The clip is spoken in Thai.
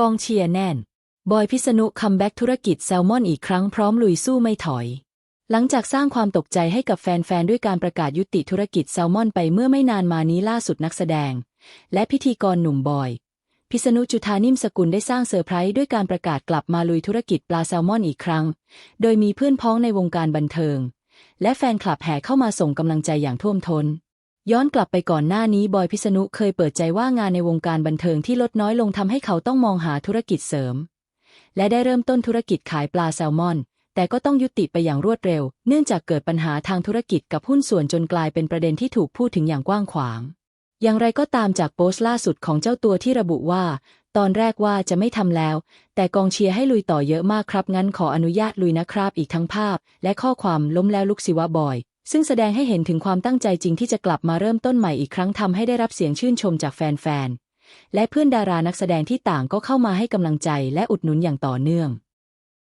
กองเชียร์แน่น บอยพิษณุคัมแบ็กธุรกิจแซลมอนอีกครั้งพร้อมลุยสู้ไม่ถอย หลังจากสร้างความตกใจให้กับแฟนๆ ด้วยการประกาศยุติธุรกิจแซลมอนไปเมื่อไม่นานมานี้ล่าสุดนักแสดง และพิธีกรหนุ่มบอยพิษณุจุธานิมสกุลได้สร้างเซอร์ไพรส์ด้วยการประกาศกลับมาลุยธุรกิจปลาแซลมอนอีกครั้ง โดยมีเพื่อนพ้องในวงการบันเทิง และแฟนคลับแห่เข้ามาส่งกำลังใจอย่างท่วมทน้น ย้อนกลับไปก่อนหน้านี้บอยพิษณุเคยเปิดใจว่างานในวงการบันเทิงที่ลดน้อยลงทำให้เขาต้องมองหาธุรกิจเสริม และได้เริ่มต้นธุรกิจขายปลาแซลมอน แต่ก็ต้องยุติไปอย่างรวดเร็ว เนื่องจากเกิดปัญหาทางธุรกิจกับหุ้นส่วนจนกลายเป็นประเด็นที่ถูกพูดถึงอย่างกว้างขวาง อย่างไรก็ตามจากโพสต์ล่าสุดของเจ้าตัวที่ระบุว่า ตอนแรกว่าจะไม่ทำแล้ว แต่กองเชียร์ให้ลุยต่อเยอะมากครับงั้นขออนุญาตลุยนะครับอีกทั้งภาพ และข้อความล้มแล้วลุกสิวะบอย ซึ่งแสดงให้เห็นถึงความตั้งใจจริงที่จะกลับมาเริ่มต้นใหม่อีกครั้งทำให้ได้รับเสียงชื่นชมจากแฟนๆและเพื่อนดารานักแสดงที่ต่างก็เข้ามาให้กำลังใจและอุดหนุนอย่างต่อเนื่อง